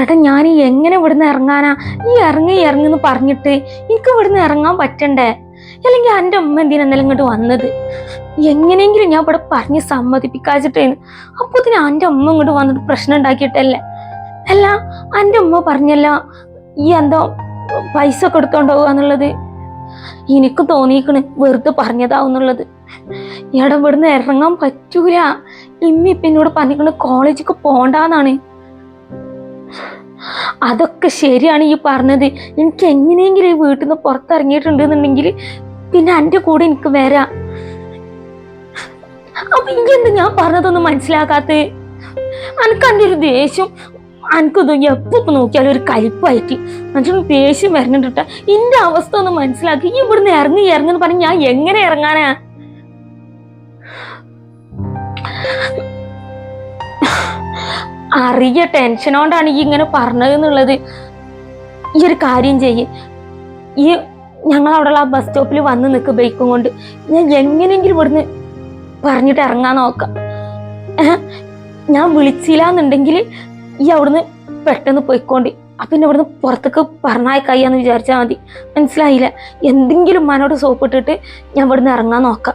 എടാ ഞാൻ എങ്ങനെ ഇവിടുന്ന് ഇറങ്ങാനാ? ഈ ഇറങ്ങി ഇറങ്ങുന്ന് പറഞ്ഞിട്ട് എനിക്ക് ഇവിടുന്ന് ഇറങ്ങാൻ പറ്റണ്ടേ? അല്ലെങ്കിൽ എന്റെ അമ്മ എന്തിനാ എന്നാലും ഇങ്ങോട്ട് വന്നത്? എങ്ങനെയെങ്കിലും ഞാൻ ഇവിടെ പറഞ്ഞ് സമ്മതിപ്പിക്കാച്ചിട്ടേന്ന്. അപ്പൊ ഇതിന് എന്റെ അമ്മ ഇങ്ങോട്ട് വന്നിട്ട് പ്രശ്നം ഉണ്ടാക്കിയിട്ടല്ലേ? അല്ല എന്റെ അമ്മ പറഞ്ഞല്ല ഈ എന്തോ പൈസ ഒക്കെ എടുത്തോണ്ട് പോവാന്നുള്ളത് എനിക്ക് തോന്നിയിക്കണ് വെറുതെ പറഞ്ഞതാവുന്നുള്ളത് എടാ ഇവിടുന്ന് ഇറങ്ങാൻ പറ്റൂല. ഇമ്മിപ്പിന്നോട് ഇപ്പൊ കോളേജിക്ക് പോണ്ടാന്നാണ്. അതൊക്കെ ശരിയാണ് ഈ പറഞ്ഞത്. എനിക്ക് എങ്ങനെയെങ്കിലും ഈ വീട്ടിൽ നിന്ന് പുറത്തിറങ്ങിയിട്ടുണ്ടെന്നുണ്ടെങ്കിൽ പിന്നെ എന്റെ കൂടെ എനിക്ക് വരാം. അപ്പൊ ഇങ്ങനെ ഞാൻ പറഞ്ഞതൊന്നും മനസ്സിലാക്കാത്ത എനിക്ക് എന്റെ ഒരു ദേഷ്യം. എനിക്കത് എപ്പോ നോക്കിയാലും ഒരു കലിപ്പായിട്ട്. എനിക്ക് ദേഷ്യം വരുന്നുണ്ട് എന്റെ അവസ്ഥ ഒന്ന് മനസ്സിലാക്കി. ഈ ഇവിടുന്ന് ഇറങ്ങി ഇറങ്ങുന്ന് പറഞ്ഞ് ഞാൻ എങ്ങനെ ഇറങ്ങാനാ? അറിയ ടെൻഷൻ കൊണ്ടാണ് ഈ ഇങ്ങനെ പറഞ്ഞത് എന്നുള്ളത്. ഈ ഒരു കാര്യം ചെയ്യ്. ഈ ഞങ്ങൾ അവിടെയുള്ള ആ ബസ് സ്റ്റോപ്പിൽ വന്ന് നിൽക്ക് ബൈക്കും കൊണ്ട്. ഞാൻ എങ്ങനെയെങ്കിലും ഇവിടുന്ന് പറഞ്ഞിട്ട് ഇറങ്ങാൻ നോക്കാം. ഞാൻ വിളിച്ചില്ല എന്നുണ്ടെങ്കിൽ ഈ അവിടുന്ന് പെട്ടെന്ന് പോയിക്കോണ്ടി. അപ്പം പിന്നെ ഇവിടുന്ന് പുറത്തേക്ക് പറഞ്ഞയക്കാന്ന് വിചാരിച്ചാൽ മതി. മനസ്സിലായില്ല? എന്തെങ്കിലും മനോട് സോപ്പ് ഇട്ടിട്ട് ഞാൻ ഇവിടുന്ന് ഇറങ്ങാൻ നോക്കാം.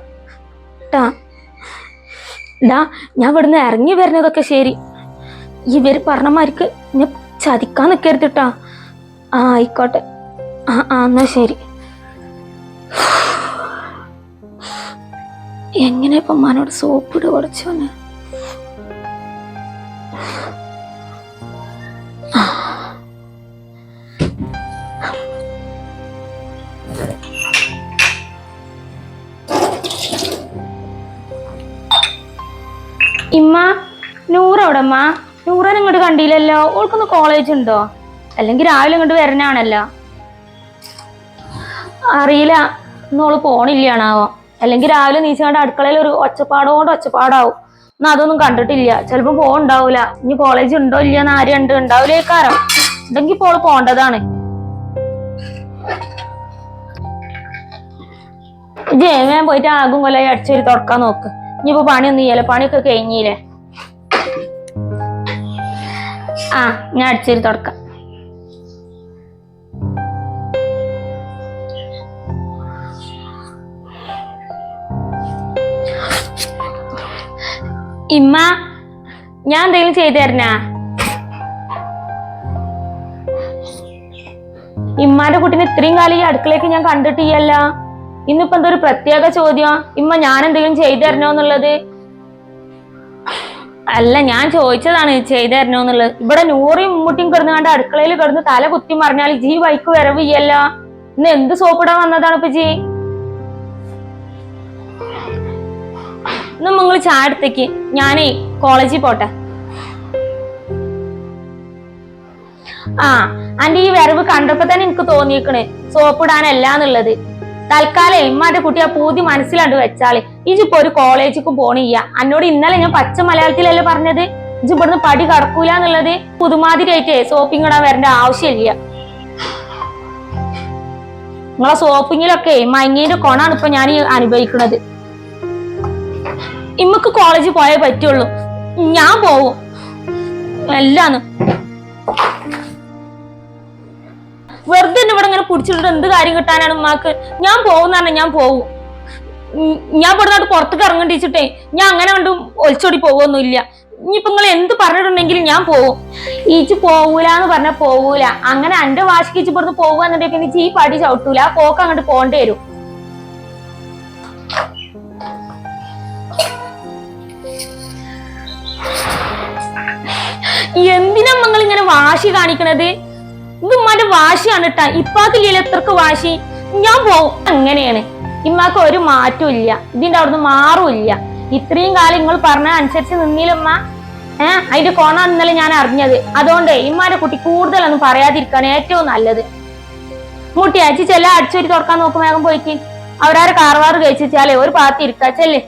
ഡാ ഞാൻ ഇവിടുന്ന് ഇറങ്ങി വരുന്നതൊക്കെ ശരി. ഇവർ പറഞ്ഞമാർക്ക് ഞാൻ ചതിക്കാൻ നിൽക്കരുത് കേട്ടാ ആ ആയിക്കോട്ടെ. ആ ആ എന്നാ ശരി. എങ്ങനെ ഇപ്പൊ മനോട് സോപ്പ് ഇട് പഠിച്ചോനെ ഇമ്മ നൂറോടമ്മ നൂറൻ ഇങ്ങോട്ട് കണ്ടില്ലല്ലോ? ഓൾക്കൊന്ന് കോളേജ് ഉണ്ടോ? അല്ലെങ്കിൽ രാവിലെ ഇങ്ങോട്ട് വരണാണല്ലോ? അറിയില്ല. ഇന്നോൾ പോണില്ലാണാവോ അല്ലെങ്കിൽ രാവിലെ നീച്ചാണ്ട് അടുക്കളയിൽ ഒരു ഒച്ചപ്പാടോണ്ട് ഒച്ചപ്പാടാവും. എന്നാ അതൊന്നും കണ്ടിട്ടില്ല. ചിലപ്പോ പോണ്ടാവൂല ഇനി കോളേജ് ഉണ്ടോ ഇല്ല എന്ന് ആരും ഉണ്ട് ഉണ്ടാവില്ലേക്കാരം ഉണ്ടെങ്കിൽ ഇപ്പോൾ പോണ്ടതാണ്. ജയമേൻ പോയിട്ട് ആകും കൊല്ലായി അടിച്ചൊരു തുറക്കാൻ നോക്ക്. ഇനിയിപ്പോ ഒന്നും ചെയ്യല പണിയൊക്കെ കഴിഞ്ഞില്ലേ? ആ ഞാൻ അടിച്ചൊരു തുടക്കാം. ഇമ്മ ഞാൻ എന്തെങ്കിലും ചെയ്തു തരണാ ഇമ്മാന്റെ കുട്ടീനെ ഇത്രയും കാലം ഈ അടുക്കളയ്ക്ക് ഞാൻ കണ്ടിട്ടില്ല ഇന്നിപ്പോ എന്തോ ഒരു പ്രത്യേക ചോദ്യം. ഇമ്മ ഞാൻ എന്തെങ്കിലും ചെയ്തു തരണോ എന്നുള്ളത്? അല്ല ഞാൻ ചോദിച്ചതാണ് ചെയ്തു എന്നുള്ളത്. ഇവിടെ നൂറിയും മുട്ടിയും കിടന്നു കണ്ട് അടുക്കളയിൽ കിടന്ന് തല കുത്തി മറിഞ്ഞാൽ ജി വൈക്ക് വരവ് ചെയ്യല്ല ഇന്ന് എന്ത് സോപ്പിടാൻ വന്നതാണ് ഇപ്പൊ ജി ഇന്ന് നിങ്ങൾ ചാടത്തേക്ക് ഞാനേ കോളേജിൽ പോട്ടെ. ആ അന്റെ ഈ വരവ് കണ്ടപ്പോ തന്നെ എനിക്ക് തോന്നിയേക്കണ്. സോപ്പിടാനല്ല എന്നുള്ളത്. തൽക്കാലം എമ്മാന്റെ കുട്ടി ആ പൂതി മനസ്സിലാണ്ട് വെച്ചാളെ. ഇജിപ്പോ ഒരു കോളേജിക്കും പോണില്ല. അന്നോട് ഇന്നലെ ഞാൻ പച്ച മലയാളത്തിലല്ലേ പറഞ്ഞത്? ഇജ് ഇവിടുന്ന് പടി കടക്കൂല എന്നുള്ളത് പുതുമാതിരിയായിട്ട് സോപ്പിംഗ് ഇടാൻ വരേണ്ട ആവശ്യമില്ല. നിങ്ങളെ സോപ്പിങ്ങിലൊക്കെ മങ്ങിന്റെ കൊണാണ് ഇപ്പൊ ഞാൻ അനുഭവിക്കുന്നത് ഇമ്മക്ക് കോളേജിൽ പോയേ പറ്റുള്ളൂ. ഞാൻ പോവും. എല്ലാന്ന്. വെറുതെ ഇവിടെ ഇങ്ങനെ പിടിച്ചിട്ട് എന്ത് കാര്യം കിട്ടാനാണ് ഉമ്മാക്ക്? ഞാൻ പോകുന്ന പറഞ്ഞാൽ ഞാൻ പോകും ഞാൻ ഇവിടെ നാട്ട് പുറത്തേക്ക് ഇറങ്ങണ്ടിച്ചിട്ടേ ഞാൻ അങ്ങനെ കണ്ടു ഒളിച്ചോടി പോകുമൊന്നുമില്ല ഇനിയിപ്പൊ നിങ്ങൾ എന്ത് പറഞ്ഞിട്ടുണ്ടെങ്കിലും ഞാൻ പോകും ഈച്ച് പോവൂല എന്ന് പറഞ്ഞാൽ പോവൂല. അങ്ങനെ എന്റെ വാശിക്ക് ഇച്ച് ഇവിടുന്ന് പോവാന്നുണ്ടെങ്കിൽ പിന്നെ ഈ പടി ചവിട്ടൂല. ആ പോക്ക് അങ്ങോട്ട് പോകേണ്ടി വരും. എന്തിനാ നിങ്ങൾ ഇങ്ങനെ വാശി കാണിക്കണത്? ഇത് ഉമ്മാന്റെ വാശിയാണ് കേട്ടാ ഇപ്പാക്കില്ല എത്രക്ക് വാശി? ഞാൻ പോവും. അങ്ങനെയാണ്. ഇമ്മാക്ക് ഒരു മാറ്റവും ഇല്ല. ഇതിന്റെ അവിടുന്ന് മാറുമില്ല ഇത്രയും കാലം നിങ്ങൾ പറഞ്ഞ അനുസരിച്ച് നിന്നില്ലമ്മ ഏഹ് അതിന്റെ കോണ ഇന്നലെ ഞാൻ അറിഞ്ഞത്. അതുകൊണ്ട് ഇമ്മാന്റെ കുട്ടി കൂടുതലൊന്നും പറയാതിരിക്കാണ് ഏറ്റവും നല്ലത്. മുട്ടി അയച്ചു ചെല്ല അടിച്ചൊരു തുറക്കാൻ നോക്കും വേഗം പോയിട്ട് അവരാരെ കാർവാറ് കഴിച്ചാലേ ഒരു പാത്തി ഇരിക്കാച്ചല്ലേ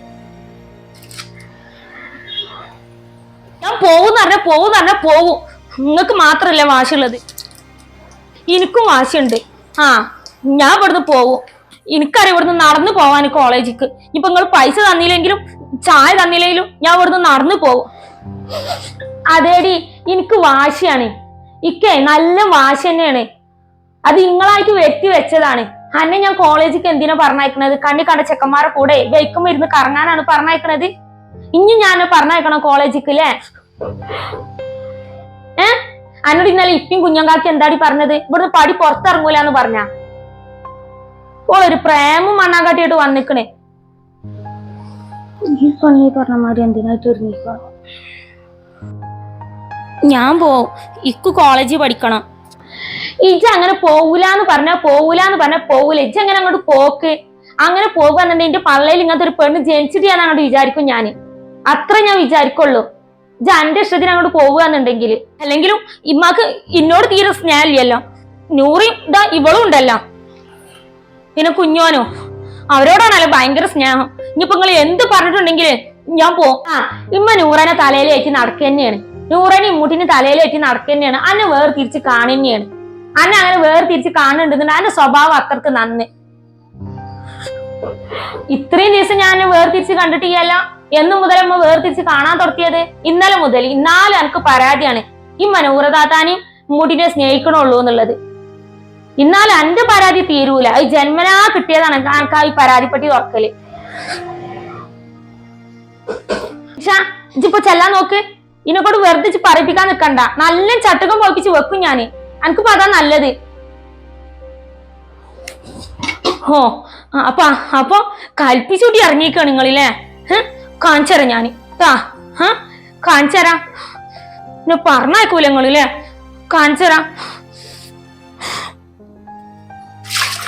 ഞാൻ പോവും പറഞ്ഞ പോവും പറഞ്ഞ പോവും. നിങ്ങൾക്ക് മാത്രല്ല വാശിയുള്ളത്. എനിക്കും വാശിയുണ്ട് ആ ഞാൻ ഇവിടുന്ന് പോവും. എനിക്കറിയാം ഇവിടുന്ന് നടന്നു പോവാൻ കോളേജിക്ക്. ഇപ്പൊ നിങ്ങൾ പൈസ തന്നില്ലെങ്കിലും ചായ തന്നില്ലെങ്കിലും ഞാൻ ഇവിടുന്ന് നടന്നു പോവും. അതേടി എനിക്ക് വാശിയാണ്. ഇക്കേ നല്ല വാശി തന്നെയാണ്. അത് നിങ്ങളായിട്ട് വെട്ടി വെച്ചതാണ്. അന്നെ ഞാൻ കോളേജിക്ക് എന്തിനാ പറഞ്ഞയക്കണത്? കണ്ണി കണ്ട ചെക്കന്മാരെ കൂടെ ബൈക്കും ഇരുന്ന് കറങ്ങാനാണ് പറഞ്ഞയക്കണത്. ഇനി ഞാൻ പറഞ്ഞയക്കണം കോളേജിക്ക് അല്ലേ അന്നോട് ഇന്നലെ ഇപ്പിയും കുഞ്ഞങ്കാക്കി എന്താടി പറഞ്ഞത്? ഇവിടുന്ന് പടി പുറത്തിറങ്ങൂലെന്ന് പറഞ്ഞ. ഓളൊരു പ്രേമം മണ്ണാങ്കാട്ടിയായിട്ട് വന്നിക്കണേ. ഈ പണി പറഞ്ഞ മാതിരി എന്തിനായിട്ട് ഒരുങ്ങിക്കോ? ഞാൻ പോവും ഇക്കു കോളേജിൽ പഠിക്കണം. ഇജ്ജ് അങ്ങനെ പോവൂലെന്ന് പറഞ്ഞാ പോവൂലെന്ന് പറഞ്ഞാ പോവൂല. ഇജ് അങ്ങനെ അങ്ങോട്ട് പോക്ക്? അങ്ങനെ പോകുന്നുണ്ടെങ്കിൽ എന്റെ പള്ളയിൽ ഇങ്ങനത്തെ ഒരു പെണ്ണ് ജനിച്ചിട്ട് ഞാൻ അങ്ങോട്ട് വിചാരിക്കും ഞാൻ അത്ര ഞാൻ വിചാരിക്കുള്ളൂ. ഇജ്ജ് എന്റെ ഇഷ്ടത്തിന് അങ്ങോട്ട് പോവുകയെന്നുണ്ടെങ്കിൽ അല്ലെങ്കിലും ഇമ്മാക്ക് ഇന്നോട് തീരെ സ്നേഹമില്ലല്ലോ. നൂറിയും ഇതാ ഇവളും ഉണ്ടല്ലോ. പിന്നെ കുഞ്ഞോനോ അവരോടാണല്ലോ ഭയങ്കര സ്നേഹം. ഇനിയിപ്പോ നിങ്ങൾ എന്ത് പറഞ്ഞിട്ടുണ്ടെങ്കിൽ ഞാൻ പോ ആ ഇമ്മ നൂറനെ തലയിലേറ്റി നടക്കുക തന്നെയാണ് നൂറനെ ഇമ്മൂട്ടിന് തലയിലേറ്റി നടക്കുക തന്നെയാണ് അന്നെ വേർതിരിച്ച് കാണുന്നതാണ് അന്നെ അങ്ങനെ വേർതിരിച്ച് കാണുന്നുണ്ടെന്നുണ്ട് അന്റെ സ്വഭാവം അത്രയ്ക്ക് നന്ന്. ഇത്രയും ദിവസം ഞാൻ അന്നെ കണ്ടിട്ട് കണ്ടിട്ടില്ല എന്നു മുതൽ അമ്മ വേർതിരിച്ച് കാണാൻ തുടങ്ങിയത് ഇന്നലെ മുതൽ ഇന്നാലും എനിക്ക് പരാതിയാണ്. ഈ മനൂറതാത്താനും മുടിനെ സ്നേഹിക്കണുള്ളൂ എന്നുള്ളത്. ഇന്നാലും എന്റെ പരാതി തീരൂല. ഈ ജന്മനാ കിട്ടിയതാണ് എനിക്ക് ആ ഈ പരാതിപ്പെട്ടി തുറക്കൽ. ഇജിപ്പോ ചെല്ലാൻ നോക്ക്. ഇതിനെക്കൂടെ വെറുതെ ഇജ്ജ് പറയിപ്പിക്കാൻ നിക്കണ്ട. നല്ല ചട്ടകം പോയിപ്പിച്ച് വെക്കും ഞാൻ. എനിക്കിപ്പോ അതാ നല്ലത്. ആ, അപ്പൊ അപ്പൊ കൽപ്പിച്ചൂട്ടി ഇറങ്ങിക്കാണ് നിങ്ങളില്ലേ? കാണിച്ചരാ ഞാൻ. താ ഹാ കാണിച്ചരാ. നിങ്ങളില്ലേ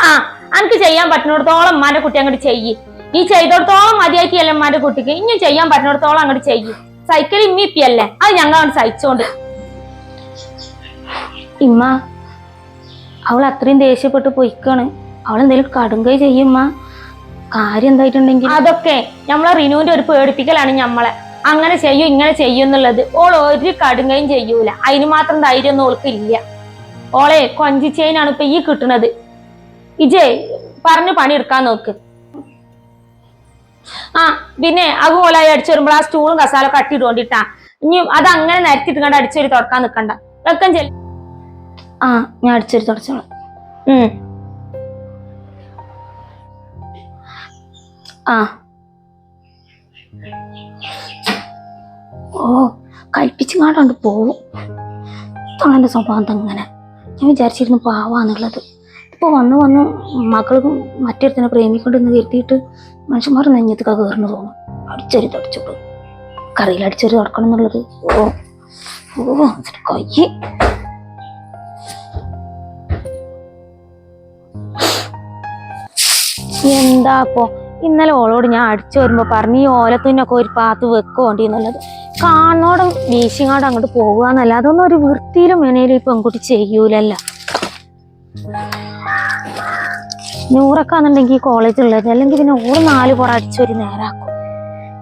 ആ അനക്ക് ചെയ്യാൻ പറ്റുന്നിടത്തോളം ഉമ്മാന്റെ കുട്ടി അങ്ങോട്ട് ചെയ്യ്. ഈ ചെയ്തോടത്തോളം മതിയാക്കിയല്ല ഉമ്മാന്റെ കുട്ടിക്ക്? ഇനി ചെയ്യാൻ പറ്റുന്നിടത്തോളം അങ്ങോട്ട് ചെയ്യ്. സൈക്കിൾ ഇമ്മിപ്പിയല്ലേ അത് ഞങ്ങൾ അവിടെ സഹിച്ചോണ്ട്. ഇമ്മ അവൾ അത്രയും ദേഷ്യപ്പെട്ട് പൊയ്ക്കാണ്. അവൾ എന്തെങ്കിലും കടുങ്കൈ ചെയ്യുമ്മ കാര്യം എന്തായിട്ടുണ്ടെങ്കിൽ? അതൊക്കെ നമ്മളെ റിനുവിന്റെ ഒരു പേടിപ്പിക്കലാണ് നമ്മളെ അങ്ങനെ ചെയ്യൂ ഇങ്ങനെ ചെയ്യൂ എന്നുള്ളത് ഓൾ ഒരു കടുങ്കയും ചെയ്യൂല. അതിന് മാത്രം ധൈര്യം ഒന്നും ഓൾക്ക് ഇല്ല. ഓളെ കൊഞ്ചിച്ചേനാണ് ഇപ്പൊ ഈ കിട്ടുന്നത് ഇജേ പറഞ്ഞു പണിയെടുക്കാൻ നോക്ക്. ആ പിന്നെ അതുപോലെ അടിച്ചു വരുമ്പോൾ ആ സ്റ്റൂളും കസാല കട്ടിട്ടുകൊണ്ടിട്ടാ ഇനി അത് അങ്ങനെ നരത്തിട്ട് കണ്ട് അടിച്ചൊരു തുടക്കാൻ നിക്കണ്ട. വെക്കം ചെല്ലു. ആ ഞാൻ അടിച്ചൊരു തുടച്ചോളാം. ഉം. ആ. ഓ കൽപ്പിച്ചു കാണ്ടാണ്ട് പോവും. തൊള്ളന്റെ സ്വഭാവം തങ്ങനെ ഞാൻ വിചാരിച്ചിരുന്നു പാവാന്നുള്ളത്. ഇപ്പോൾ വന്ന് വന്ന് മക്കൾക്കും മറ്റൊരുത്തിനെ പ്രേമിക്കൊണ്ടെന്ന് കരുതിയിട്ട് മനുഷ്യന്മാർ നെഞ്ഞത്തൊക്കെ കയറുന്നു തോന്നും അടിച്ചൊരു തുടച്ചിട്ടു കറിയിൽ അടിച്ചൊരു തുടക്കണം എന്നുള്ളത്. ഓ ഓ കൊയ്യ്. എന്താ അപ്പോ ഇന്നലെ ഓളോട് ഞാൻ അടിച്ചു വരുമ്പോൾ പറഞ്ഞു ഈ ഓലത്തിനൊക്കെ ഒരു പാത്ത് വെക്കോണ്ടി എന്നുള്ളത്. കാണോടും വീശിങ്ങോടും അങ്ങോട്ട് പോകുക എന്നല്ല. അതൊന്നും ഒരു വൃത്തിയിലും മെനയിലും ഈ പെൺകുട്ടി ചെയ്യൂലല്ല. നൂറൊക്കെ ആണെന്നുണ്ടെങ്കിൽ ഈ കോളേജിലുള്ളത് അല്ലെങ്കിൽ പിന്നെ ഓറ് നാല് പുറ അടിച്ചൊരു നേരാക്കും.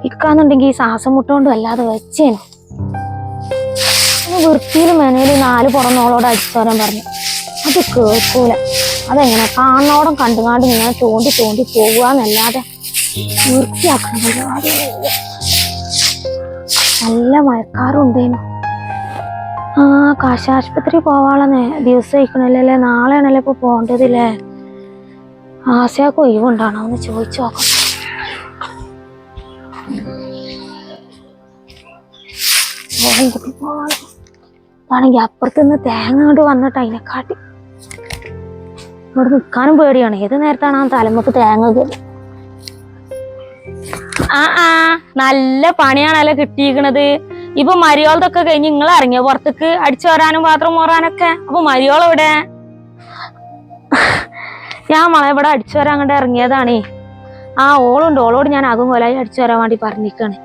ഇക്കാന്നുണ്ടെങ്കിൽ ഈ ശ്വാസം മുട്ടുകൊണ്ടും അല്ലാതെ വെച്ചേനു. വൃത്തിയിലും മെനയിലും നാല് പുറന്നോളോട് അടിച്ചു വരാൻ പറഞ്ഞു. അത് കേൾക്കൂല. അതെങ്ങനെ? കാണോടം കണ്ടുകാണ്ട് ഇങ്ങനെ തോണ്ടി തോണ്ടി പോകുകന്നല്ലാതെ വൃത്തിയാക്കണം. നല്ല മഴക്കാറുണ്ടേനു. ആ കാശാശുപത്രി പോവാളെന്നെ. ദിവസം ദിവസം ഇരിക്കണല്ലേ നാളെയാണല്ലേ ഇപ്പൊ പോണ്ടതില്ലേ? ആശയൊക്കെ ഒഴിവുണ്ടാണോ? ഒന്ന് ചോദിച്ചു നോക്കാം. ണെങ്കി അപ്പുറത്ത് നിന്ന് ആണെങ്കിൽ തേങ്ങ കൊണ്ട് വന്നിട്ട് അതിനെക്കാട്ടി. ഇവിടെ നിൽക്കാനും പേടിയാണ്. ഏത് നേരത്താണ് ആ തലമുക്ക് തേങ്ങ കയറി ആ നല്ല പണിയാണല്ലോ കിട്ടിയിരിക്കണത്. ഇപ്പൊ മരിയോളതൊക്കെ കഴിഞ്ഞ് നിങ്ങൾ ഇറങ്ങിയോ? പുറത്തേക്ക് അടിച്ചു വരാനും പാത്രം മോറാനൊക്കെ അപ്പൊ മരിയോൾ ഇവിടെ ഞാൻ മളെ ഇവിടെ അടിച്ചു വരാൻ കണ്ട് ഇറങ്ങിയതാണേ. ആ ഓളുണ്ട്. ഓളോട് ഞാൻ അതും കൊലായി അടിച്ചു വരാൻ വേണ്ടി പറഞ്ഞിരിക്കാണ്.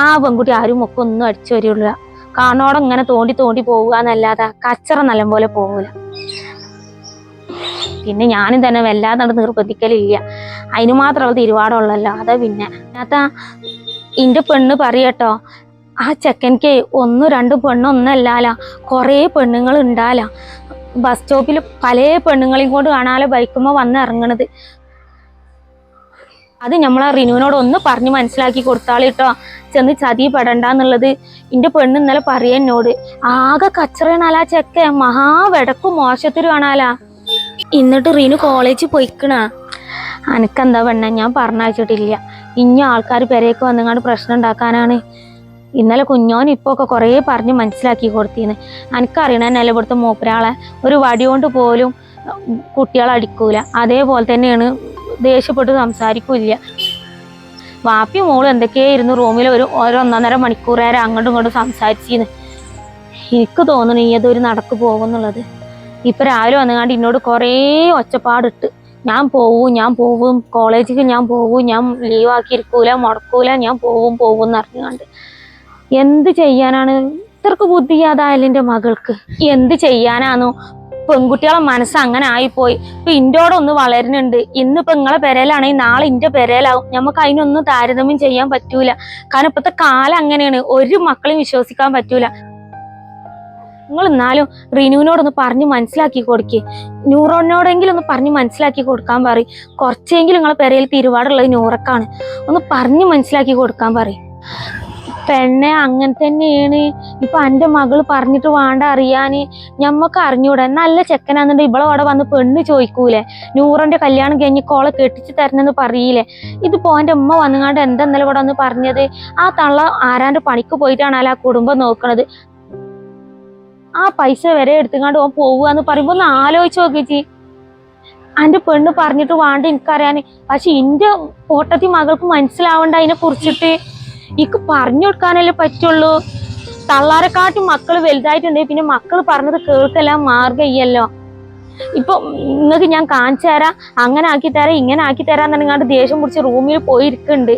ആ പെൺകുട്ടി ആരും ഒക്കെ ഒന്നും അടിച്ചു വരില്ല. കാണോടെ ഇങ്ങനെ തോണ്ടി തോണ്ടി പോവുക എന്നല്ലാതെ കച്ചറ നല്ല പോലെ പോകൂല പിന്നെ ഞാനും തന്നെ വല്ലാതെ നിർബന്ധിക്കലില്ല. അതിന് മാത്രമുള്ള തിരുവാടുള്ളല്ലോ അതാ പിന്നെ. അതാ എന്റെ പെണ്ണ് പറയട്ടോ ആ ചെക്കൻക്ക് ഒന്നും രണ്ടും പെണ്ണൊന്നല്ലാലോ കുറേ പെണ്ണുങ്ങൾ ഉണ്ടാല ബസ് സ്റ്റോപ്പിൽ പല പെണ്ണുങ്ങളെയും കൊണ്ട് കാണാലോ ബൈക്കുമ്പോൾ വന്ന് ഇറങ്ങണത് അത് നമ്മളെ റിനുവിനോട് ഒന്ന് പറഞ്ഞ് മനസ്സിലാക്കി കൊടുത്താളിട്ടോ ചെന്ന് ചതി പെടണ്ടെന്നുള്ളത് എന്റെ പെണ്ണ് ഇന്നലെ പറയുന്നോട്. ആകെ കച്ചറയാണാലാ ചെക്ക മഹാ വെടക്കും ആണാലാ എന്നിട്ട് റീനു കോളേജിൽ പോയിക്കണ? അനക്കെന്താ പെണ്ണ? ഞാൻ പറഞ്ഞയച്ചിട്ടില്ല. ഇനി ആൾക്കാർ പെരേക്ക് വന്നങ്ങാണ്ട് പ്രശ്നം ഉണ്ടാക്കാനാണ്. ഇന്നലെ കുഞ്ഞോൻ ഇപ്പോൾ ഒക്കെ കുറേ പറഞ്ഞ് മനസ്സിലാക്കി കൊടുത്തീന്ന്. എനിക്കറിയണന്നല്ല ഇവിടുത്തെ മൂപ്പരാളെ? ഒരു വടി കൊണ്ട് പോലും കുട്ടികളെ അടിക്കൂല. അതേപോലെ തന്നെയാണ് ദേഷ്യപ്പെട്ട് സംസാരിക്കൂല വാപ്പി മോൾ എന്തൊക്കെയായിരുന്നു റൂമിൽ ഒരു ഓരോ ഒന്നൊന്നര മണിക്കൂർ നേരം അങ്ങോട്ടും ഇങ്ങോട്ടും സംസാരിച്ചിന്ന്. എനിക്ക് തോന്നുന്നു ഈ അതൊരു നടക്ക് പോകുന്നുള്ളത്. ഇപ്പൊ രാവിലെ വന്നുകാണ്ട് എന്നോട് കുറേ ഒച്ചപ്പാടിട്ട് ഞാൻ പോവും ഞാൻ പോവും കോളേജിൽ ഞാൻ പോവും ഞാൻ ലീവ് ആക്കിയിരിക്കൂല മുടക്കൂല ഞാൻ പോവും പോവും എന്ന് അറിഞ്ഞുകൊണ്ട് എന്ത് ചെയ്യാനാണ്? ഇത്രക്ക് ബുദ്ധിയാതായാലും എന്റെ മകൾക്ക്. എന്ത് ചെയ്യാനാണോ പെൺകുട്ടികളെ മനസ്സ് അങ്ങനെ ആയിപ്പോയി. ഇപ്പൊ ഇന്റോടെ ഒന്ന് വളരുന്നുണ്ട്. ഇന്നിപ്പോ നിങ്ങളെ പെരയിലാണെങ്കിൽ നാളെ ഇന്റെ പെരയിലാവും നമുക്ക് അതിനൊന്നും താരതമ്യം ചെയ്യാൻ പറ്റൂല. കാരണം ഇപ്പത്തെ കാലം അങ്ങനെയാണ്. ഒരു മക്കളെയും വിശ്വസിക്കാൻ പറ്റൂല. നിങ്ങൾ എന്നാലും റിനുവിനോടൊന്ന് പറഞ്ഞ് മനസ്സിലാക്കി കൊടുക്കേ. ന്യൂറോനോടെങ്കിലും ഒന്ന് പറഞ്ഞ് മനസ്സിലാക്കി കൊടുക്കാൻ പറയും. കുറച്ചെങ്കിലും നിങ്ങളെ പെരയിൽ തിരുവാടുള്ളത് ന്യൂറക്കാണ്. ഒന്ന് പറഞ്ഞ് മനസ്സിലാക്കി കൊടുക്കാൻ പറയും. പെണ്ണെ അങ്ങനെ തന്നെയാണ്. ഇപ്പൊ എന്റെ മകൾ പറഞ്ഞിട്ട് വേണ്ട അറിയാന്. ഞമ്മക്ക് അറിഞ്ഞൂടെ. നല്ല ചെക്കനാന്നുണ്ട് ഇവളെ അവിടെ വന്ന് പെണ്ണ് ചോദിക്കൂലേ? നൂറിന്റെ കല്യാണം കഴിഞ്ഞ് കോളെ കെട്ടിച്ച് തരണെന്ന് പറയില്ലേ? ഇതിപ്പോ എന്റെ ഉമ്മ വന്നുകൊണ്ട് എന്താ ഇന്നലെ ഇവിടെ വന്ന് പറഞ്ഞത്? ആ തള്ള ആരാണ്ട് പണിക്ക് പോയിട്ടാണല്ലോ ആ കുടുംബം നോക്കണത്. ആ പൈസ വരെ എടുത്തുകൊണ്ട് ഓൻ പോവുകയെന്ന് പറയുമ്പോ ഒന്ന് ആലോചിച്ച് നോക്കിച്ചി എന്റെ പെണ്ണ് പറഞ്ഞിട്ട് വേണ്ട എനിക്കറിയാന് പക്ഷെ എന്റെ ഓട്ടത്തി മകൾക്ക് മനസ്സിലാവണ്ട അതിനെ കുറിച്ചിട്ട്. എനിക്ക് പറഞ്ഞു കൊടുക്കാനല്ലേ പറ്റുള്ളൂ. തള്ളാരെക്കാട്ടും മക്കൾ വലുതായിട്ടുണ്ട് പിന്നെ മക്കൾ പറഞ്ഞത് കേൾക്കെല്ലാം മാർഗയ്യല്ലോ ഇപ്പൊ നിങ്ങൾക്ക് ഞാൻ കാണിച്ചു തരാം. അങ്ങനെ ആക്കി തരാം ഇങ്ങനെ ആക്കി പറഞ്ഞാണ്ട് ദേഷ്യം പിടിച്ച് റൂമിൽ പോയി ഇരിക്കുന്നുണ്ട്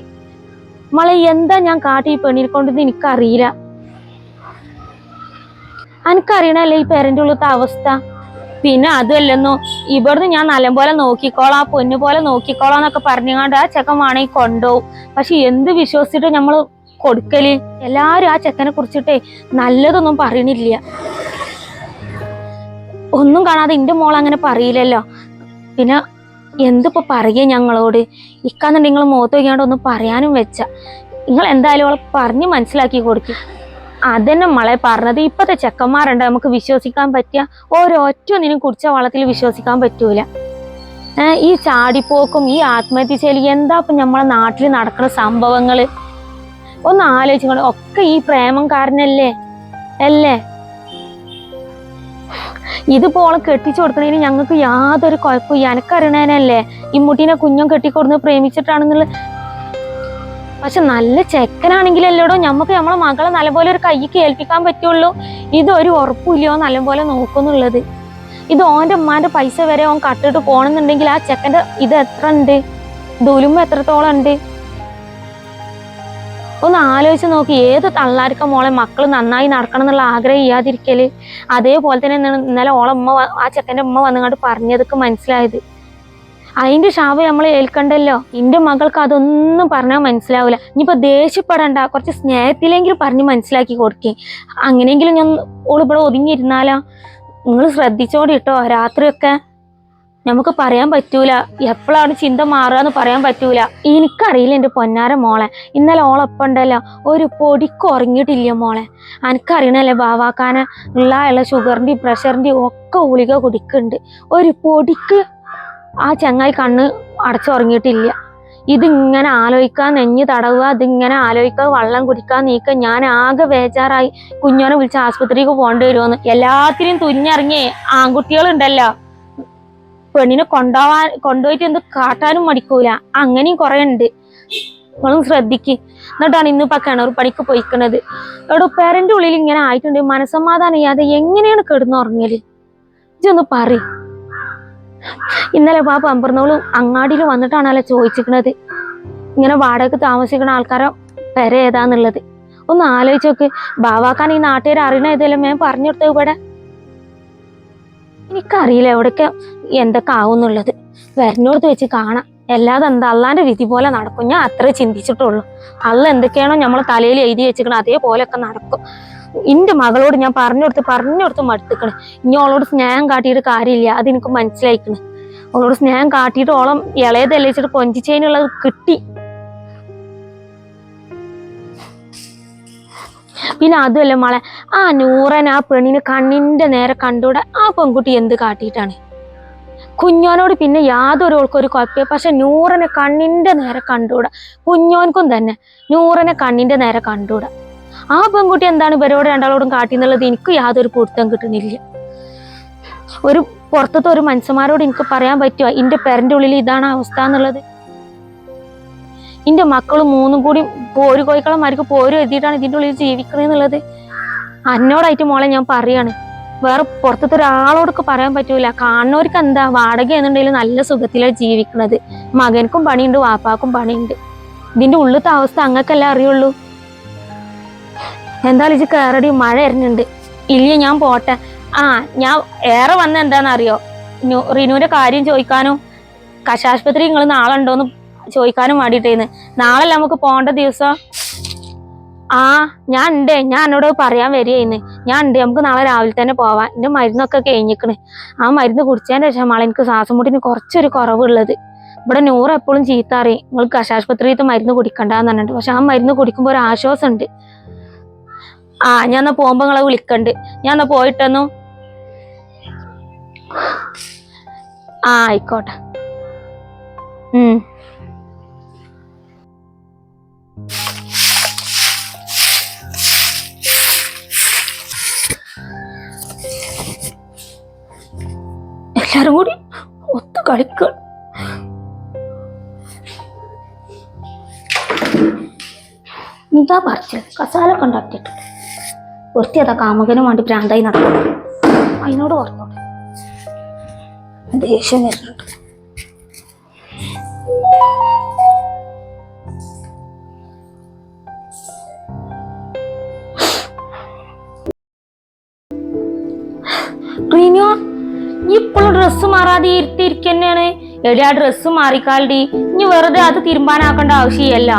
മളെ എന്താ ഞാൻ കാട്ടി ഈ പെണ്ണിൽ കൊണ്ടെന്ന് എനിക്കറിയില്ല. എനിക്കറിയണല്ലേ ഈ പേരന്റെ അവസ്ഥ? പിന്നെ അതുമല്ലെന്നോ ഇവിടുന്ന് ഞാൻ നല്ലപോലെ നോക്കിക്കോളാം പൊന്നു പോലെ നോക്കിക്കോളാം എന്നൊക്കെ പറഞ്ഞുകൊണ്ട് ആ ചെക്കൻ വേണമെങ്കിൽ കൊണ്ടുപോകും പക്ഷെ എന്ത് വിശ്വസിച്ചിട്ട് നമ്മൾ കൊടുക്കൽ? എല്ലാരും ആ ചെക്കനെ കുറിച്ചിട്ടേ നല്ലതൊന്നും പറയണില്ല. ഒന്നും കാണാതെ എന്റെ മോൾ അങ്ങനെ പറയില്ലല്ലോ. പിന്നെ എന്തിപ്പോ പറയുക ഞങ്ങളോട്? ഇക്കാന്ന് നിങ്ങൾ മുഖത്ത് വയ്ക്കാണ്ട് ഒന്നും പറയാനും വെച്ച. നിങ്ങൾ എന്തായാലും അവളെ പറഞ്ഞ് മനസ്സിലാക്കി കൊടുക്കും. അതന്നെ മളെ പറഞ്ഞത്. ഇപ്പത്തെ ചെക്കന്മാരുണ്ട് നമുക്ക് വിശ്വസിക്കാൻ പറ്റിയ ഓരോറ്റ നിനും കുടിച്ച വളത്തിൽ വിശ്വസിക്കാൻ പറ്റൂല. ഈ ചാടിപ്പോക്കും ഈ ആത്മഹത്യ ചെയ്യലി എന്താ ഇപ്പൊ നമ്മളെ നാട്ടിൽ നടക്കുന്ന സംഭവങ്ങൾ? ഒന്ന് ആലോചിക്കണം ഒക്കെ ഈ പ്രേമം കാരനല്ലേ? അല്ലേ? ഇതുപോലെ കെട്ടിച്ചു കൊടുക്കണതിന് ഞങ്ങൾക്ക് യാതൊരു കുഴപ്പമില്ല എനക്കറിയണേനല്ലേ ഇമ്മുട്ടീനെ മുട്ടീനെ കുഞ്ഞും കെട്ടിക്കൊടുന്ന് പ്രേമിച്ചിട്ടാണെന്നുള്ള പക്ഷെ നല്ല ചെക്കനാണെങ്കിലല്ലോടോ നമുക്ക് നമ്മളെ മകളെ നല്ലപോലെ ഒരു കൈക്ക് ഏൽപ്പിക്കാൻ പറ്റുള്ളൂ. ഇതൊരു ഉറപ്പില്ലയോ നല്ലപോലെ നോക്കുന്നുള്ളത്. ഇത് ഓന്റെ ഉമ്മാന്റെ പൈസ വരെ ഓൻ കട്ടിട്ട് പോകണമെന്നുണ്ടെങ്കിൽ ആ ചെക്കന്റെ ഇത് എത്ര ഉണ്ട് ദുലുമ്പ് എത്രത്തോളം ഉണ്ട്? ഒന്ന് ആലോചിച്ച് നോക്കി ഏത് തള്ളാർക്കും മോളെ മക്കൾ നന്നായി നടക്കണം എന്നുള്ള ആഗ്രഹം ചെയ്യാതിരിക്കൽ അതേപോലെ തന്നെ ഇന്ന് ഇന്നലെ ഓളെ ഉമ്മ ആ ചെക്കന്റെ ഉമ്മ വന്നുകൊണ്ട് പറഞ്ഞതൊക്കെ മനസ്സിലായത്. അതിന്റെ ശാപം നമ്മൾ ഏൽക്കണ്ടല്ലോ? എന്റെ മകൾക്ക് അതൊന്നും പറഞ്ഞാൽ മനസ്സിലാവില്ല ഇനിയിപ്പോൾ ദേഷ്യപ്പെടണ്ട. കുറച്ച് സ്നേഹത്തിലെങ്കിലും പറഞ്ഞ് മനസ്സിലാക്കി കൊടുക്കേ. അങ്ങനെയെങ്കിലും ഞാൻ ഓളിവിടെ ഒതുങ്ങിയിരുന്നാലോ? നിങ്ങൾ ശ്രദ്ധിച്ചോടി കേട്ടോ രാത്രിയൊക്കെ നമുക്ക് പറയാൻ പറ്റൂല. എപ്പോഴാണ് ചിന്ത മാറുക എന്ന് പറയാൻ പറ്റൂല. എനിക്കറിയില്ല എന്റെ പൊന്നാര മോളെ. ഇന്നലെ ഓളൊപ്പം ഉണ്ടല്ലോ. ഒരു പൊടിക്ക് ഉറങ്ങിയിട്ടില്ല മോളെ. എനിക്കറിയണല്ലേ ബാവാക്കാന ഉള്ള ഷുഗറിന്റെയും പ്രഷറിന്റെയും ഒക്കെ ഗുളിക കുടിക്കുന്നുണ്ട് ഒരു പൊടിക്ക് ആ ചങ്ങായി കണ്ണ് അടച്ചുറങ്ങിയിട്ടില്ല. ഇതിങ്ങനെ ആലോചിക്കാൻ നെഞ്ഞ് തടവുക ഇതിങ്ങനെ ആലോചിക്കുക വള്ളം കുടിക്കാൻ നീക്കുക ഞാൻ ആകെ ബേജാറായി. കുഞ്ഞോനെ വിളിച്ച് ആസ്പത്രിക്ക് പോകേണ്ടി വരുമെന്ന് എല്ലാത്തിനും തുനിഞ്ഞിറങ്ങിയേ ആൺകുട്ടികളുണ്ടല്ലോ. പെണ്ണിനെ കൊണ്ടുപോവാൻ കൊണ്ടുപോയിട്ട് എന്ത് കാട്ടാനും മടിക്കൂല. അങ്ങനെയും കുറെ ഉണ്ട്. നിങ്ങളും ശ്രദ്ധിക്ക്. എന്നിട്ടാണ് ഇന്നിപ്പോ കിണർ പണിക്ക് പോയിക്കണത്. എവിടെ പേരന്റെ ഉള്ളിൽ ഇങ്ങനെ ആയിട്ടുണ്ട്. മനസ്സമാധാനം ചെയ്യാതെ എങ്ങനെയാണ് കിടന്നുറങ്ങൽ? ഇതൊന്ന് പറ ഇന്നലെ പാപ്പ അമ്പർന്നോളും അങ്ങാടിയിൽ വന്നിട്ടാണല്ലോ ചോദിച്ചിരിക്കണത്? ഇങ്ങനെ വാടകയ്ക്ക് താമസിക്കുന്ന ആൾക്കാരെ പെര ഏതാന്നുള്ളത്? ഒന്ന് ആലോചിച്ച് നോക്ക്. ബാവാക്കാൻ ഈ നാട്ടുകാർ അറിയണ ഇതെല്ലാം ഞാൻ പറഞ്ഞു കൊടുത്തത് ഇവിടെ. എനിക്കറിയില്ല എവിടൊക്കെ എന്തൊക്കെ ആവുന്നുള്ളത്. വരുന്നോടത്ത് വെച്ച് കാണാം. അല്ലാതെ എന്താ അള്ളാന്റെ വിധി പോലെ നടക്കും. ഞാൻ അത്രേ ചിന്തിച്ചിട്ടുള്ളൂ. അള്ള എന്തൊക്കെയാണോ നമ്മളെ തലയിൽ എഴുതി വെച്ചിരിക്കണം അതേപോലെയൊക്കെ നടക്കും. എന്റെ മകളോട് ഞാൻ പറഞ്ഞു കൊടുത്ത് പറഞ്ഞു കൊടുത്ത് മടുത്തിക്കണ്. ഇനി ഓളോട് സ്നേഹം കാട്ടിയിട്ട് കാര്യമില്ല. അത് എനിക്ക് മനസ്സിലായിക്കണ്. ഓളോട് സ്നേഹം കാട്ടിയിട്ട് ഓളം ഇളയതല്ലേ വെച്ചിട്ട് കൊഞ്ചിച്ചതിനുള്ളത് കിട്ടി. പിന്നെ അതുമല്ല മോളെ ആ നൂറൻ ആ പെണ്ണിന് കണ്ണിന്റെ നേരെ കണ്ടൂടെ ആ പെൺകുട്ടി എന്ത് കാട്ടിയിട്ടാണ്? കുഞ്ഞോനോട് പിന്നെ യാതൊരു ഒരു കുഴപ്പമില്ല. പക്ഷെ നൂറനെ കണ്ണിന്റെ നേരെ കണ്ടൂടാ കുഞ്ഞോൻക്കും തന്നെ നൂറനെ കണ്ണിന്റെ നേരെ കണ്ടൂടാ ആ പെൺകുട്ടി എന്താണ് ഇവരോട് രണ്ടാളോടും കാട്ടിന്നുള്ളത് എനിക്ക് യാതൊരു പൊരുത്തം കിട്ടുന്നില്ല. ഒരു പുറത്തത്തെ ഒരു മനുഷ്യന്മാരോട് എനിക്ക് പറയാൻ പറ്റുമോ എന്റെ പെരന്റെ ഉള്ളിൽ ഇതാണ് അവസ്ഥ എന്നുള്ളത്. എന്റെ മക്കൾ മൂന്നും കൂടി പോര് കോഴിക്കളന്മാർക്ക് പോരും എഴുതിയിട്ടാണ് ഇതിന്റെ ഉള്ളിൽ ജീവിക്കുന്നത് എന്നുള്ളത്. അന്നോടായിട്ട് മോളെ ഞാൻ പറയാണ്. വേറെ പുറത്തത്തെ ഒരാളോടൊക്കെ പറയാൻ പറ്റൂല. കാണുന്നവർക്ക് എന്താ വാടക എന്നുണ്ടെങ്കിൽ നല്ല സുഖത്തിലാണ് ജീവിക്കുന്നത്. മകനക്കും പണിയുണ്ട് വാപ്പാക്കും പണിയുണ്ട്. ഇതിന്റെ ഉള്ളിലത്തെ അവസ്ഥ അങ്ങക്കല്ലേ അറിയുള്ളൂ? എന്തായാലും ഇത് കയറടി മഴ എറിഞ്ഞുണ്ട് ഇല്ല ഞാൻ പോട്ടെ. ആ ഞാൻ ഏറെ വന്ന എന്താണെന്നറിയോ? റിനുവിന്റെ കാര്യം ചോദിക്കാനും കശാശുപത്രി നിങ്ങൾ നാളെ ഉണ്ടോന്ന് ചോദിക്കാനും വേണ്ടിയിട്ടേന്ന്. നാളെ നമുക്ക് പോകേണ്ട ദിവസം? ആ ഞാൻ ഉണ്ട്. ഞാൻ എന്നോട് പറയാൻ വരികയെന്ന് ഞാൻ ഉണ്ട്. നമുക്ക് നാളെ രാവിലെ തന്നെ പോവാം. എന്റെ മരുന്നൊക്കെ കഴിഞ്ഞിക്കണ്. ആ മരുന്ന് കുടിച്ചതിന്റെ ശേഷം മാളെ എനിക്ക് ശ്വാസം മുട്ടിന് കുറച്ചൊരു കുറവുള്ളത്. ഇവിടെ നൂറ് എപ്പോഴും ചീത്ത അറിയും നിങ്ങൾ കശാശുപത്രിയിലത്തെ മരുന്ന് കുടിക്കണ്ടെന്ന് പറഞ്ഞിട്ട്. പക്ഷെ ആ മരുന്ന് കുടിക്കുമ്പോൾ ഒരു ആശ്വാസം ഉണ്ട് ആ ഞാൻ എന്നാ പോകുമ്പോ നിങ്ങളെ വിളിക്കണ്ട്. ഞാൻ എന്നാ പോയിട്ടെന്നു ആ ആയിക്കോട്ടെ. എല്ലാരും കൂടി ഒത്തു കളിക്കുക എന്താ പറിച്ചത് കസാലൊക്കെ ഉണ്ടാക്കിയിട്ടുണ്ട് വൃത്തിയതാ കാമകനും വേണ്ടി പ്രാന്തായി നടക്കണം അതിനോട് പറഞ്ഞോട്ടെ ദേഷ്യം റീനോ നീ ഇപ്പോഴും മാറാതെ ഇരുത്തിയിരിക്കന്നെയാണ്. എടി ആ ഡ്രസ്സ് മാറിക്കാളി ഇനി വെറുതെ അത് തീരുമാനാക്കേണ്ട ആവശ്യമല്ല.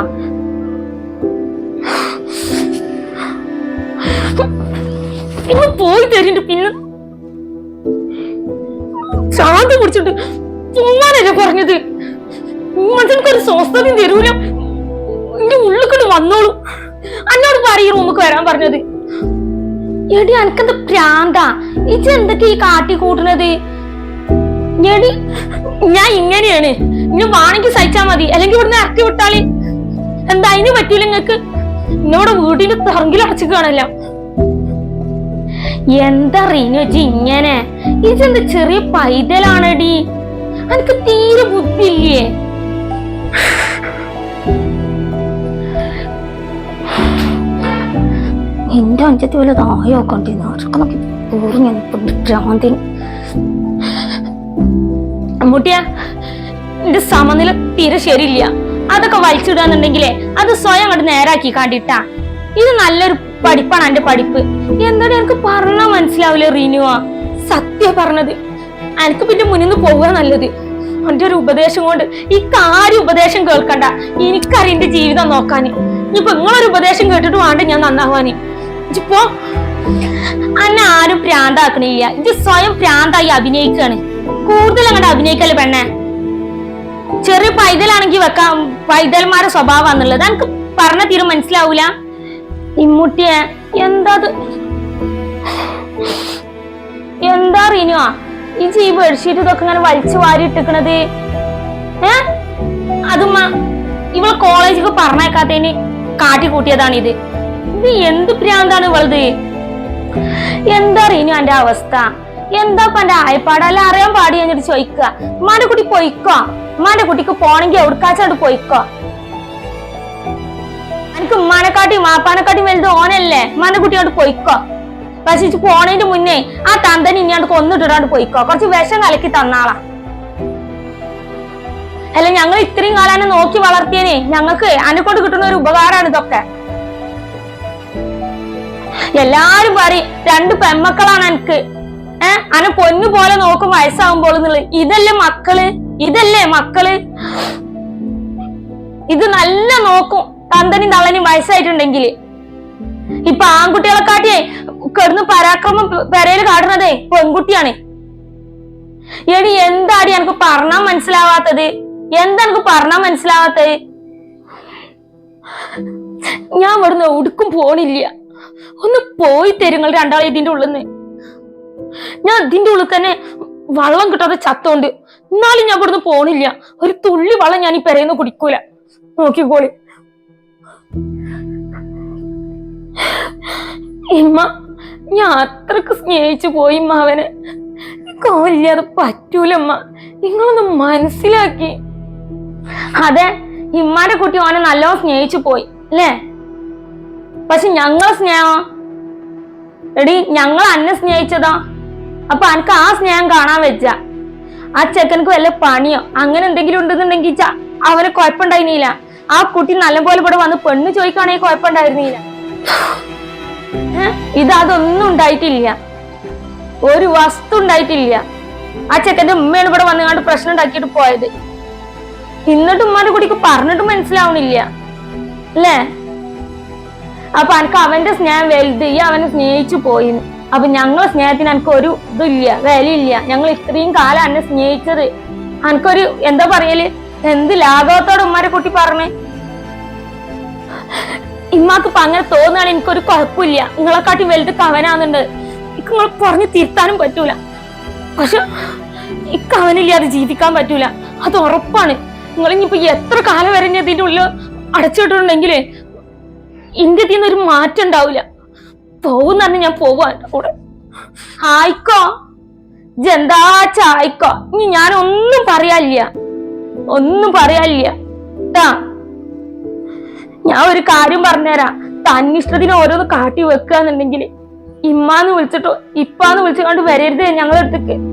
പിന്നെ പോയി തരുന്നുണ്ട് പിന്നെ. ശാന്തി കുടിച്ചിട്ട് ചുമ്മാനല്ലേ പറഞ്ഞത്? മനുഷ്യനക്കൊരു സ്വസ്ഥതയും തരൂല. എന്റെ ഉള്ളിൽ കൂടി വന്നോളൂ. അന്നോട് പറയും റൂമുക്ക് വരാൻ പറഞ്ഞത്. എടി അനക്കെന്ത് പ്രാന്താ? ഇജ് എന്തൊക്കെ ഈ കാട്ടി കൂട്ടുന്നത്? എടി ഞാൻ ഇങ്ങനെയാണ്. ഇനി വാണെങ്കിൽ സഹിച്ചാ മതി. അല്ലെങ്കിൽ ഇവിടുന്ന് ഇറക്കി വിട്ടാളി. എന്താ അതിന് പറ്റൂല നിങ്ങക്ക് എന്നോട് വീടിന്റെ പറങ്കിൽ അടച്ചിക്കാണല്ലോ എന്താ ഇങ്ങനെ? ഇതെന്ത് ചെറിയ പൈതലാണടി? എനിക്ക് തീരെ ബുദ്ധിയില്ലേ? എന്റെ അഞ്ചത്തി വല്ല ദായോ കണ്ടിരുന്നു. അവർക്ക് നോക്കി പൂറി ഞാൻ ഭ്രാന്തിന് അമ്മൂട്ടിയ എന്റെ സമനില തീരെ ശരിയില്ല. അതൊക്കെ വലിച്ചിടാന്നുണ്ടെങ്കിലേ അത് സ്വയം അങ്ങോട്ട് നേരാക്കി കണ്ടിട്ടാ ഇത് നല്ലൊരു പഠിപ്പാണ് എന്റെ പഠിപ്പ്. എന്താണ് എനിക്ക് പറഞ്ഞാ മനസ്സിലാവില്ല റീനുവ? സത്യ പറഞ്ഞത്. എനിക്ക് പിന്നെ മുന്നിൽ നിന്ന് പോവുക നല്ലത്. എന്റെ ഒരു ഉപദേശം കൊണ്ട് ഈ കാര്യം ഉപദേശം കേൾക്കണ്ട. എനിക്കറിയ എന്റെ ജീവിതം നോക്കാന്. ഇനിയിപ്പൊ നിങ്ങളൊരു ഉപദേശം കേട്ടിട്ട് വേണ്ട ഞാൻ നന്നാവാന്. ഇപ്പോ അന്നെ ആരും പ്രാന്താക്കണില്ല ഇത് സ്വയം പ്രാന്തായി അഭിനയിക്കാണ്. കൂടുതൽ അങ്ങോട്ട് അഭിനയിക്കല്ലേ പെണ്ണെ? ചെറിയ പൈതലാണെങ്കിൽ വെക്കാം. പൈതൽമാരുടെ സ്വഭാവം എന്നുള്ളത് എനിക്ക് പറഞ്ഞ തീരെ മനസ്സിലാവൂല? ഇമ്മുട്ടിയെ. എന്താ അത് എന്താ റീനു ഈ ഈ ബെഡ്ഷീറ്റ് ഇതൊക്കെ ഇങ്ങനെ വലിച്ചു വാരി ഇട്ടിക്കണത് ഏ? അതുമ്മ ഇവൾ കോളേജിക്ക് പറഞ്ഞേക്കാത്തതിന് കാട്ടി കൂട്ടിയതാണ് ഇത്. ഇത് എന്ത് പ്രാന്താണ് ഇവളത്? എന്താ റീനു എന്റെ അവസ്ഥ? എന്താ എന്റെ ആയപ്പാട്? അറിയാൻ പാടി എന്നിട്ട് ചോദിക്കുക. ഉമ്മാന്റെ കുട്ടി പൊയ്ക്കോ? ഉമ്മാന്റെ കുട്ടിക്ക് പോണെങ്കി എവിടുക്കാച്ചാണ്ട് പൊയ്ക്കോ? എനിക്ക് ഉമ്മാനെക്കാട്ടി വലുത് ഓനല്ലേ? ഉമ്മാന്റെ അങ്ങോട്ട് പൊയ്ക്കോ. പക്ഷെ പോണേന്റെ മുന്നേ ആ തന്തൻ ഇനിയാണ്ട് കൊന്നിട്ടിടാണ്ട് പൊയ്ക്കോ. കുറച്ച് വിഷം കലക്കി തന്നാളാ. അല്ല ഞങ്ങൾ ഇത്രയും കാലം നോക്കി വളർത്തിയനെ. ഞങ്ങൾക്ക് അന്നെ കൊണ്ട് കിട്ടുന്ന ഒരു ഉപകാരമാണ് ഇതൊക്കെ. എല്ലാരും പറയും രണ്ട് പെമ്മക്കളാണ് എനിക്ക് ഏഹ് അനെ പൊന്നു പോലെ നോക്കും വയസ്സാകുമ്പോൾ എന്നുള്ളത് ഇതല്ലേ മക്കൾ? ഇതല്ലേ മക്കൾ? ഇത് നല്ല നോക്കും. തന്തനും തള്ളനും വയസ്സായിട്ടുണ്ടെങ്കിൽ ഇപ്പൊ ആൺകുട്ടികളെ കാട്ടിയേ കിടന്ന് പരാക്രമം പെരയിൽ കാട്ടുന്നതേ പെൺകുട്ടിയാണ്. എടി എന്താടി എനിക്ക് പറഞ്ഞാ മനസ്സിലാവാത്തത്? എന്താ എനിക്ക് പറഞ്ഞാ മനസ്സിലാവാത്തത്? ഞാൻ ഇവിടുന്ന് ഒടുക്കും പോണില്ല. ഒന്ന് പോയി തരുങ്ങൾ രണ്ടാളെ ഇതിന്റെ ഉള്ളിൽ നിന്ന് ഞാൻ ഇതിന്റെ ഉള്ളിൽ തന്നെ വള്ളം കിട്ടാതെ ചത്തോണ്ട്. എന്നാലും ഞാൻ ഇവിടുന്ന് പോണില്ല. ഒരു തുള്ളി വള്ളം ഞാൻ ഈ പെരയുന്ന കുടിക്കൂല. നോക്കിക്കോളി. ഇമ്മ ഞാൻ അത്രയ്ക്ക് സ്നേഹിച്ചു പോയി അവനെ. കോലില്ലാതെ പറ്റൂലമ്മ. നിങ്ങളൊന്ന് മനസ്സിലാക്കി. അതെ ഇമ്മാന്റെ കുട്ടി ഓനെ നല്ലോണം സ്നേഹിച്ചു പോയി അല്ലേ? പക്ഷെ ഞങ്ങളെ സ്നേഹം എടി ഞങ്ങൾ അന്നെ സ്നേഹിച്ചതാ. അപ്പൊ അനക്ക് ആ സ്നേഹം കാണാൻ വെച്ച ആ ചെക്കനക്ക് വല്ല പണിയോ അങ്ങനെ എന്തെങ്കിലും ഉണ്ടെന്നുണ്ടെങ്കിൽ അവനെ കുഴപ്പമുണ്ടായിരുന്നില്ല. ആ കുട്ടി നല്ലപോലെ ഇവിടെ വന്ന് പെണ്ണ് ചോദിക്കുകയാണെങ്കിൽ കുഴപ്പമുണ്ടായിരുന്നില്ല? ഇത് അതൊന്നും ഉണ്ടായിട്ടില്ല. ഒരു വസ്തു ഉണ്ടായിട്ടില്ല. ആ ചെക്കന്റെ ഉമ്മയാണ് ഇവിടെ വന്നുകൊണ്ട് പ്രശ്നം ഉണ്ടാക്കിയിട്ട് പോയത്. എന്നിട്ട് ഉമ്മാന്റെ കുടിക്ക് പറഞ്ഞിട്ട് മനസ്സിലാവണില്ല. അല്ലേ? അപ്പൊ എനിക്ക് അവന്റെ സ്നേഹം വലുത് ഈ അവനെ സ്നേഹിച്ചു പോയിന്ന് അപ്പൊ ഞങ്ങളെ സ്നേഹത്തിന് എനിക്ക് ഒരു ഇതില്ല വിലയില്ല. ഞങ്ങൾ ഇത്രയും കാലം എന്നെ സ്നേഹിച്ചത്. എനിക്കൊരു എന്താ പറയൽ? എന്ത് ലാഘവത്തോടെ ഉമ്മാരെ കുട്ടി പറഞ്ഞേ? ഇമ്മാക്ക് ഇപ്പൊ അങ്ങനെ തോന്നുകയാണ് എനിക്കൊരു കുഴപ്പമില്ല. നിങ്ങളെക്കാട്ടി വലുത് കവനാന്നുണ്ട്. എനിക്ക് നിങ്ങൾ പറഞ്ഞു തിരുത്താനും പറ്റൂല. പക്ഷെ എനിക്ക് അവനില്ലാതെ ജീവിക്കാൻ പറ്റൂല. അത് ഉറപ്പാണ്. നിങ്ങൾ ഇനിയിപ്പോ എത്ര കാലം വരെ ഇനി ഇതിന്റെ ഉള്ളിൽ അടച്ചിട്ടുണ്ടെങ്കിലേ എന്റെ ഇതിന്ന് ഒരു മാറ്റം ഉണ്ടാവില്ല പോകുന്ന ഞാൻ പോവാ കൂടെ. ആയിക്കോ. ജന്താ ആയിക്കോ ഇനി ഞാൻ ഒന്നും പറയാനില്ല. ഒന്നും പറയാനില്ല. ട്ടാ. ഞാൻ ഒരു കാര്യം പറഞ്ഞുതരാം. തന്നിഷ്ടത്തിന് ഓരോന്ന് കാട്ടി വെക്കുക എന്നുണ്ടെങ്കിൽ ഇമ്മാന്ന് വിളിച്ചിട്ടോ ഇപ്പാന്ന് വിളിച്ചുകൊണ്ട് വരരുത് ഞങ്ങളുടെ അടുത്തേക്ക്.